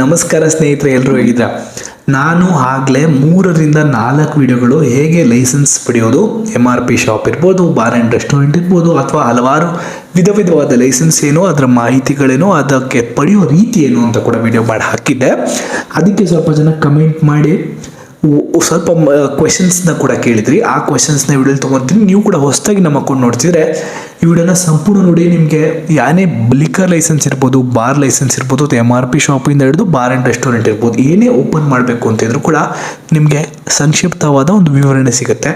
ನಮಸ್ಕಾರ ಸ್ನೇಹಿತರೆ ಎಲ್ಲರೂ ಹೇಗಿದ್ರ ನಾನು ಆಗಲೇ ಮೂರರಿಂದ ನಾಲ್ಕು ವಿಡಿಯೋಗಳು ಹೇಗೆ ಲೈಸೆನ್ಸ್ ಪಡೆಯೋದು ಎಂ ಆರ್ ಪಿ ಶಾಪ್ ಇರ್ಬೋದು ಬಾರ್ ಆ್ಯಂಡ್ ರೆಸ್ಟೋರೆಂಟ್ ಇರ್ಬೋದು, ಅಥವಾ ಹಲವಾರು ವಿಧ ವಿಧವಾದ ಲೈಸೆನ್ಸ್ ಏನು, ಅದರ ಮಾಹಿತಿಗಳೇನು, ಅದಕ್ಕೆ ಪಡೆಯೋ ರೀತಿ ಏನು ಅಂತ ಕೂಡ ವಿಡಿಯೋ ಮಾಡಿ ಹಾಕಿದ್ದೆ. ಅದಕ್ಕೆ ಸ್ವಲ್ಪ ಜನ ಕಮೆಂಟ್ ಮಾಡಿ ಸ್ವಲ್ಪ ಕ್ವೆಶನ್ಸ್ನ ಕೂಡ ಕೇಳಿದ್ರಿ. ಆ ಕ್ವೆಶನ್ಸ್ನ ವಿಡಿಯೋಲಿ ತೊಗೊತೀನಿ ನೀವು ಕೂಡ ಹೊಸದಾಗಿ ನಮ್ಮ ಅಕೌಂಟ್ ನೋಡ್ತಿದ್ರೆ, ಈ ವಿಡಿಯೋನ ಸಂಪೂರ್ಣ ನೋಡಿ. ನಿಮಗೆ ಯಾನೇ ಲಿಕ್ಕರ್ ಲೈಸೆನ್ಸ್ ಇರ್ಬೋದು ಬಾರ್ ಲೈಸೆನ್ಸ್ ಇರ್ಬೋದು ಎಂ ಆರ್ ಪಿ ಶಾಪಿಂದ ಹಿಡಿದು ಬಾರ್ ಆ್ಯಂಡ್ ರೆಸ್ಟೋರೆಂಟ್ ಇರ್ಬೋದು, ಏನೇ ಓಪನ್ ಮಾಡಬೇಕು ಅಂತಿದ್ರು ಕೂಡ ನಿಮಗೆ ಸಂಕ್ಷಿಪ್ತವಾದ ಒಂದು ವಿವರಣೆ ಸಿಗುತ್ತೆ.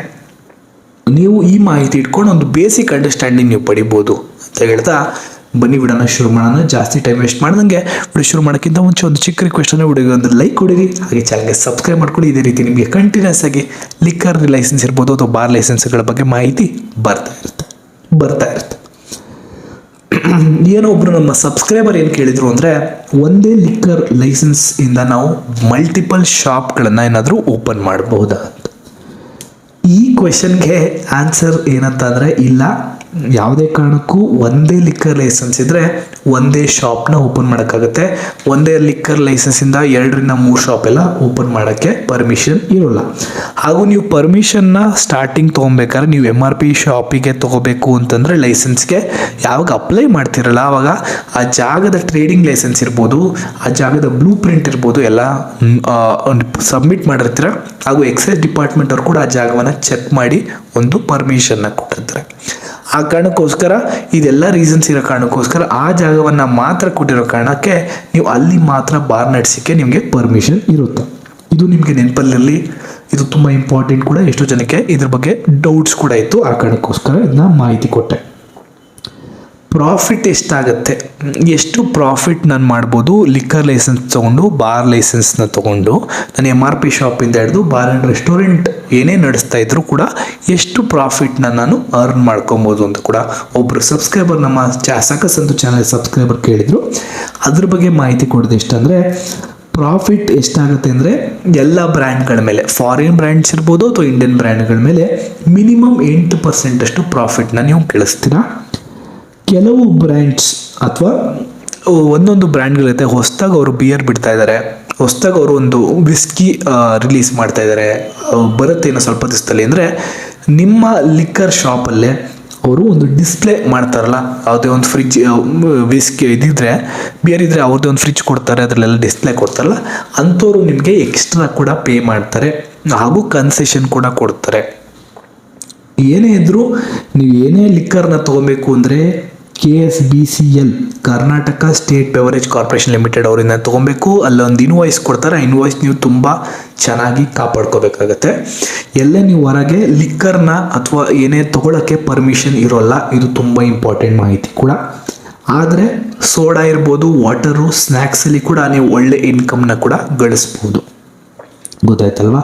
ನೀವು ಈ ಮಾಹಿತಿ ಇಟ್ಕೊಂಡು ಒಂದು ಬೇಸಿಕ್ ಅಂಡರ್ಸ್ಟ್ಯಾಂಡಿಂಗ್ ನೀವು ಪಡಿಬೋದು ಅಂತ ಹೇಳ್ತಾ ಬನ್ನಿ ಬಿಡೋಣ ಶುರು ಮಾಡೋಣ. ಜಾಸ್ತಿ ಟೈಮ್ ವೇಸ್ಟ್ ಮಾಡ್ದಂಗೆ ವಿಡಿಯೋ ಶುರು ಮಾಡೋಕ್ಕಿಂತ ಮುಂಚೆ ಒಂದು ಚಿಕ್ಕ ರಿಕ್ವೆಸ್ಟ್ ಅಂದರೆ ಹುಡುಗಿ ಒಂದು ಲೈಕ್ ಕೊಡಿರಿ. ಹಾಗೆ ಚಾನಲ್ಗೆ ಸಬ್ಸ್ಕ್ರೈಬ್ ಮಾಡ್ಕೊಳ್ಳಿ. ಇದೇ ರೀತಿ ನಿಮಗೆ ಕಂಟಿನ್ಯೂಸ್ ಆಗಿ ಲಿಕ್ಕರ್ ಲೈಸೆನ್ಸ್ ಇರ್ಬೋದು ಅಥವಾ ಬಾರ್ ಲೈಸೆನ್ಸ್ಗಳ ಬಗ್ಗೆ ಮಾಹಿತಿ ಬರ್ತಾ ಇರುತ್ತೆ. ಬರ್ತಾ ಇರುತ್ತೆ. ಏನೋ ಒಬ್ರು ನಮ್ಮ ಸಬ್ಸ್ಕ್ರೈಬರ್ ಏನು ಕೇಳಿದ್ರು ಅಂದರೆ, ಒಂದೇ ಲಿಕ್ಕರ್ ಲೈಸೆನ್ಸ್ ಇಂದ ನಾವು ಮಲ್ಟಿಪಲ್ ಶಾಪ್ಗಳನ್ನು ಏನಾದರೂ ಓಪನ್ ಮಾಡಬಹುದಾ ಅಂತ. ಈ ಕ್ವೆಶನ್ಗೆ ಆನ್ಸರ್ ಏನಂತ ಅಂದರೆ, ಇಲ್ಲ. ಯಾವುದೇ ಕಾರಣಕ್ಕೂ ಒಂದೇ ಲಿಕ್ಕರ್ ಲೈಸೆನ್ಸ್ ಇದ್ದರೆ ಒಂದೇ ಶಾಪ್ನ ಓಪನ್ ಮಾಡೋಕ್ಕಾಗುತ್ತೆ. ಒಂದೇ ಲಿಕ್ಕರ್ ಲೈಸೆನ್ಸಿಂದ ಎರಡರಿಂದ ಮೂರು ಶಾಪ್ ಎಲ್ಲ ಓಪನ್ ಮಾಡೋಕ್ಕೆ ಪರ್ಮಿಷನ್ ಇರೋಲ್ಲ. ಹಾಗೂ ನೀವು ಪರ್ಮಿಷನ್ನ ಸ್ಟಾರ್ಟಿಂಗ್ ತೊಗೊಬೇಕಾದ್ರೆ ನೀವು ಎಂ ಆರ್ ಪಿ ಶಾಪಿಗೆ ತೊಗೋಬೇಕು ಅಂತಂದರೆ ಲೈಸೆನ್ಸ್ಗೆ ಯಾವಾಗ ಅಪ್ಲೈ ಮಾಡ್ತಿರಲ್ಲ ಆವಾಗ ಆ ಜಾಗದ ಟ್ರೇಡಿಂಗ್ ಲೈಸೆನ್ಸ್ ಇರ್ಬೋದು, ಆ ಜಾಗದ ಬ್ಲೂ ಪ್ರಿಂಟ್ ಇರ್ಬೋದು, ಎಲ್ಲ ಸಬ್ಮಿಟ್ ಮಾಡಿರ್ತೀರ. ಹಾಗೂ ಎಕ್ಸೈಸ್ ಡಿಪಾರ್ಟ್ಮೆಂಟ್ ಅವರು ಕೂಡ ಆ ಜಾಗವನ್ನು ಚೆಕ್ ಮಾಡಿ ಒಂದು ಪರ್ಮಿಷನ್ನ ಕೊಟ್ಟಿರ್ತಾರೆ. ಆ ಕಾರಣಕ್ಕೋಸ್ಕರ ಇದೆಲ್ಲ ರೀಸನ್ಸ್ ಇರೋ ಕಾರಣಕ್ಕೋಸ್ಕರ ಆ ಜಾಗವನ್ನು ಮಾತ್ರ ಕೊಟ್ಟಿರೋ ಕಾರಣಕ್ಕೆ ನೀವು ಅಲ್ಲಿ ಮಾತ್ರ ಬಾರ್ ನಡೆಸಿಕ್ಕೆ ನಿಮಗೆ ಪರ್ಮಿಷನ್ ಇರುತ್ತೆ. ಇದು ನಿಮಗೆ ನೆನಪಲ್ಲಿರಲಿ, ಇದು ತುಂಬ ಇಂಪಾರ್ಟೆಂಟ್ ಕೂಡ. ಎಷ್ಟೋ ಜನಕ್ಕೆ ಇದ್ರ ಬಗ್ಗೆ ಡೌಟ್ಸ್ ಕೂಡ ಇತ್ತು. ಆ ಕಾರಣಕ್ಕೋಸ್ಕರ ಇದನ್ನ ಮಾಹಿತಿ ಕೊಟ್ಟೆ. ಪ್ರಾಫಿಟ್ ಎಷ್ಟಾಗುತ್ತೆ? ಎಷ್ಟು ಪ್ರಾಫಿಟ್ ನಾನು ಮಾಡ್ಬೋದು? ಲಿಕ್ಕರ್ ಲೈಸೆನ್ಸ್ ತೊಗೊಂಡು ಬಾರ್ ಲೈಸೆನ್ಸ್ನ ತೊಗೊಂಡು, ನಾನು ಎಂ ಆರ್ ಪಿ ಶಾಪಿಂದ ಹಿಡಿದು ಬಾರ್ ಆ್ಯಂಡ್ ರೆಸ್ಟೋರೆಂಟ್ ಏನೇ ನಡೆಸ್ತಾ ಇದ್ರು ಕೂಡ ಎಷ್ಟು ಪ್ರಾಫಿಟ್ನ ನಾನು ಅರ್ನ್ ಮಾಡ್ಕೊಬೋದು ಅಂತ ಕೂಡ ಒಬ್ಬರು ಸಬ್ಸ್ಕ್ರೈಬರ್ ನಮ್ಮ ಸಾಕಸಂತು ಚಾನಲ್ ಸಬ್ಸ್ಕ್ರೈಬರ್ ಕೇಳಿದರು. ಅದ್ರ ಬಗ್ಗೆ ಮಾಹಿತಿ ಕೊಡೋದು ಎಷ್ಟಂದರೆ ಪ್ರಾಫಿಟ್ ಎಷ್ಟಾಗುತ್ತೆ ಅಂದರೆ ಎಲ್ಲ ಬ್ರ್ಯಾಂಡ್ಗಳ ಮೇಲೆ ಫಾರಿನ್ ಬ್ರ್ಯಾಂಡ್ಸ್ ಇರ್ಬೋದು ಅಥವಾ ಇಂಡಿಯನ್ ಬ್ರ್ಯಾಂಡ್ಗಳ ಮೇಲೆ ಮಿನಿಮಮ್ ಎಂಟು ಪರ್ಸೆಂಟಷ್ಟು ಪ್ರಾಫಿಟ್ನ ನೀವು ಗಳಿಸ್ತೀರಾ ಕೆಲವು ಬ್ರ್ಯಾಂಡ್ಸ್ ಅಥವಾ ಒಂದೊಂದು ಬ್ರ್ಯಾಂಡ್ಗಳಿರುತ್ತೆ ಹೊಸ್ದಾಗಿ ಅವರು ಬಿಯರ್ ಬಿಡ್ತಾ ಇದ್ದಾರೆ ಹೊಸ್ದಾಗಿ ಅವರು ಒಂದು ವಿಸ್ಕಿ ರಿಲೀಸ್ ಮಾಡ್ತಾ ಇದ್ದಾರೆ ಬರುತ್ತೆ ಇನ್ನು ಸ್ವಲ್ಪ ದಿವಸದಲ್ಲಿ. ಅಂದರೆ ನಿಮ್ಮ ಲಿಕ್ಕರ್ ಶಾಪಲ್ಲೇ ಅವರು ಒಂದು ಡಿಸ್ಪ್ಲೇ ಮಾಡ್ತಾರಲ್ಲ, ಯಾವುದೇ ಒಂದು ಫ್ರಿಜ್ ವಿಸ್ಕಿ ಇದಿದ್ರೆ ಬಿಯರ್ ಇದ್ದರೆ ಅವ್ರದ್ದೇ ಒಂದು ಫ್ರಿಜ್ ಕೊಡ್ತಾರೆ, ಅದರಲ್ಲೆಲ್ಲ ಡಿಸ್ಪ್ಲೇ ಕೊಡ್ತಾರಲ್ಲ, ಅಂಥವ್ರು ನಿಮಗೆ ಎಕ್ಸ್ಟ್ರಾ ಕೂಡ ಪೇ ಮಾಡ್ತಾರೆ, ಹಾಗೂ ಕನ್ಸೆಷನ್ ಕೂಡ ಕೊಡ್ತಾರೆ. ಏನೇ ಇದ್ದರೂ ನೀವು ಏನೇ ಲಿಕ್ಕರ್ನ ತೊಗೊಬೇಕು ಅಂದರೆ K S B C L Karnataka state beverage corporation limited ಅವರಿಂದ ತೊಗೊಬೇಕು. ಅಲ್ಲೊಂದು ಇನ್ವಾಯ್ಸ್ ಕೊಡ್ತಾರೆ. ಆ ಇನ್ವಾಯ್ಸ್ ನೀವು ತುಂಬ ಚೆನ್ನಾಗಿ ಕಾಪಾಡ್ಕೋಬೇಕಾಗತ್ತೆ. ಎಲ್ಲೇ ನೀವು ಹೊರಗೆ ಲಿಕ್ಕರ್ನ ಅಥವಾ ಏನೇ ತೊಗೊಳಕ್ಕೆ ಪರ್ಮಿಷನ್ ಇರೋಲ್ಲ, ಇದು ತುಂಬ ಇಂಪಾರ್ಟೆಂಟ್ ಮಾಹಿತಿ ಕೂಡ. ಆದರೆ ಸೋಡಾ ಇರ್ಬೋದು ವಾಟರು ಸ್ನ್ಯಾಕ್ಸಲ್ಲಿ ಕೂಡ ನೀವು ಒಳ್ಳೆ ಇನ್ಕಮ್ನ ಕೂಡ ಗಳಿಸ್ಬೋದು. ಗೊತ್ತಾಯ್ತಲ್ವಾ?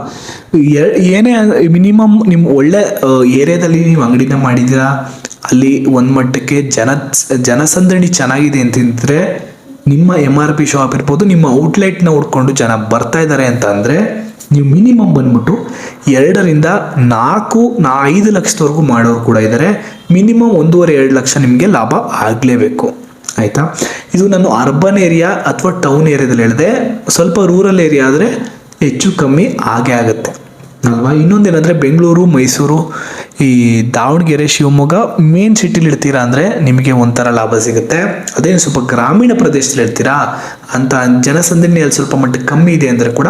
ಏನೇ ಮಿನಿಮಮ್ ನಿಮ್ಮ ಒಳ್ಳೆ ಏರಿಯಾದಲ್ಲಿ ನೀವು ಅಂಗಡಿನ ಮಾಡಿದ್ದೀರಾ? ಅಲ್ಲಿ ಒಂದು ಮಟ್ಟಕ್ಕೆ ಜನ, ಜನಸಂದಣಿ ಚೆನ್ನಾಗಿದೆ ಅಂತಿದ್ರೆ ನಿಮ್ಮ ಎಂ ಆರ್ ಪಿ ಶಾಪ್ ಇರ್ಬೋದು, ನಿಮ್ಮ ಔಟ್ಲೆಟ್ನ ಹುಡ್ಕೊಂಡು ಜನ ಬರ್ತಾ ಇದ್ದಾರೆ ಅಂತ ಅಂದರೆ ನೀವು ಮಿನಿಮಮ್ ಬಂದ್ಬಿಟ್ಟು ಎರಡರಿಂದ ನಾಲ್ಕು, ನಾ ಐದು ಲಕ್ಷದವರೆಗೂ ಮಾಡೋರು ಕೂಡ ಇದ್ದಾರೆ ಮಿನಿಮಮ್ ಒಂದೂವರೆ, ಎರಡು ಲಕ್ಷ ನಿಮಗೆ ಲಾಭ ಆಗಲೇಬೇಕು. ಆಯಿತಾ? ಇದು ನಾನು ಅರ್ಬನ್ ಏರಿಯಾ ಅಥವಾ ಟೌನ್ ಏರಿಯಾದಲ್ಲಿ ಹೇಳಿದೆ. ಸ್ವಲ್ಪ ರೂರಲ್ ಏರಿಯಾ ಆದರೆ ಹೆಚ್ಚು ಕಮ್ಮಿ ಆಗೇ ಆಗುತ್ತೆ. ಅಲ್ವಾ? ಇನ್ನೊಂದೇನೆಂದರೆ ಬೆಂಗಳೂರು, ಮೈಸೂರು ಈ ದಾವಣಗೆರೆ ಶಿವಮೊಗ್ಗ ಮೇನ್ ಸಿಟಿಲಿ ಇರ್ತೀರಾ ಅಂದರೆ ನಿಮಗೆ ಒಂಥರ ಲಾಭ ಸಿಗುತ್ತೆ. ಅದೇ ಸ್ವಲ್ಪ ಗ್ರಾಮೀಣ ಪ್ರದೇಶದಲ್ಲಿ ಇರ್ತೀರಾ ಅಂತ ಜನಸಂದಣಿಯಲ್ಲಿ ಸ್ವಲ್ಪ ಮಟ್ಟ ಕಮ್ಮಿ ಇದೆ ಅಂದರೆ ಕೂಡ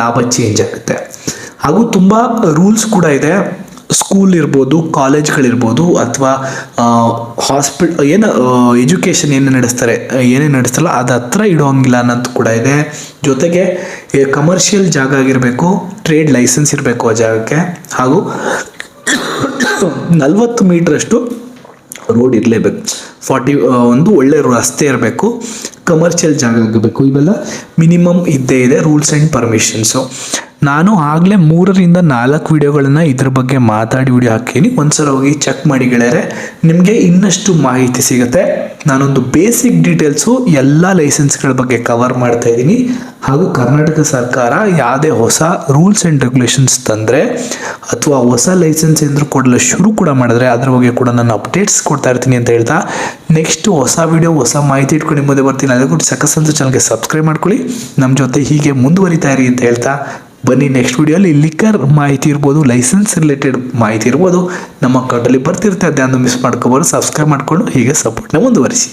ಲಾಭ ಚೇಂಜ್ ಆಗುತ್ತೆ. ಹಾಗೂ ತುಂಬ ರೂಲ್ಸ್ ಕೂಡ ಇದೆ. ಸ್ಕೂಲ್ ಇರ್ಬೋದು ಕಾಲೇಜ್ಗಳಿರ್ಬೋದು ಅಥವಾ ಹಾಸ್ಪಿಟ್ ಏನು ಎಜುಕೇಷನ್ ಏನು ನಡೆಸ್ತಾರೆ ಏನೇ ನಡೆಸ್ತಾರಲ್ಲ ಅದು ಹತ್ರ ಇಡೋಂಗಿಲ್ಲ ಅನ್ನೋದು ಕೂಡ ಇದೆ. ಜೊತೆಗೆ ಕಮರ್ಷಿಯಲ್ ಜಾಗ ಆಗಿರಬೇಕು ಟ್ರೇಡ್ ಲೈಸೆನ್ಸ್ ಇರಬೇಕು ಆ ಜಾಗಕ್ಕೆ. ಹಾಗೂ ನಲ್ವತ್ತು ಮೀಟ್ರಷ್ಟು ರೋಡ್ ಇರಲೇಬೇಕು. ಫಾರ್ಟಿ ಒಂದು ಒಳ್ಳೆ ರಸ್ತೆ ಇರಬೇಕು. ಕಮರ್ಷಿಯಲ್ ಜಾಗ ಆಗಬೇಕು. ಇವೆಲ್ಲ ಮಿನಿಮಮ್ ಇದ್ದೇ ಇದೆ ರೂಲ್ಸ್ ಆ್ಯಂಡ್ ಪರ್ಮಿಷನ್ಸು ನಾನು ಆಗಲೇ ಮೂರರಿಂದ ನಾಲ್ಕು ವಿಡಿಯೋಗಳನ್ನು ಇದ್ರ ಬಗ್ಗೆ ಮಾತಾಡಿ ವಿಡಿಯೋ ಹಾಕೀನಿ. ಒಂದ್ಸಲ ಹೋಗಿ ಚೆಕ್ ಮಾಡಿ ಗೆಳೆಯರೆ, ನಿಮಗೆ ಇನ್ನಷ್ಟು ಮಾಹಿತಿ ಸಿಗುತ್ತೆ. ನಾನೊಂದು ಬೇಸಿಕ್ ಡೀಟೇಲ್ಸು ಎಲ್ಲ ಲೈಸೆನ್ಸ್ಗಳ ಬಗ್ಗೆ ಕವರ್ ಮಾಡ್ತಾ ಇದ್ದೀನಿ. ಹಾಗೂ ಕರ್ನಾಟಕ ಸರ್ಕಾರ ಯಾವುದೇ ಹೊಸ ರೂಲ್ಸ್ ಆ್ಯಂಡ್ ರೆಗ್ಯುಲೇಷನ್ಸ್ ತಂದರೆ ಅಥವಾ ಹೊಸ ಲೈಸೆನ್ಸ್ ಏನಾದರೂ ಕೊಡಲು ಶುರು ಕೂಡ ಮಾಡಿದ್ರೆ ಅದ್ರ ಬಗ್ಗೆ ಕೂಡ ನಾನು ಅಪ್ಡೇಟ್ಸ್ ಕೊಡ್ತಾ ಇರ್ತೀನಿ ಅಂತ ಹೇಳ್ತಾ ನೆಕ್ಸ್ಟ್ ಹೊಸ ವಿಡಿಯೋ ಹೊಸ ಮಾಹಿತಿ ಇಟ್ಕೊಂಡು ಮುಂದೆ ಬರ್ತೀನಿ. ಅದಕ್ಕೂ ಸಕಸ್ ಅಂತ ಚಾನಲ್ಗೆ ಸಬ್ಸ್ಕ್ರೈಬ್ ಮಾಡ್ಕೊಳ್ಳಿ. ನಮ್ಮ ಜೊತೆ ಹೀಗೆ ಮುಂದುವರಿತಾ ಇರಿ ಅಂತ ಹೇಳ್ತಾ ಬನ್ನಿ ನೆಕ್ಸ್ಟ್ ವಿಡಿಯೋಲಿ ಲಿಕ್ಕರ್ ಮಾಹಿತಿ ಇರ್ಬೋದು ಲೈಸೆನ್ಸ್ ರಿಲೇಟೆಡ್ ಮಾಹಿತಿ ಇರ್ಬೋದು. ನಮ್ಮ ಅಕೌಂಟಲ್ಲಿ ಬರ್ತಿರ್ತೆ ಅದನ್ನು ಮಿಸ್ ಮಾಡ್ಕೊಬೋದು ಸಬ್ಸ್ಕ್ರೈಬ್ ಮಾಡಿಕೊಂಡು ಹೀಗೆ ಸಪೋರ್ಟ್ನ ಮುಂದುವರಿಸಿ.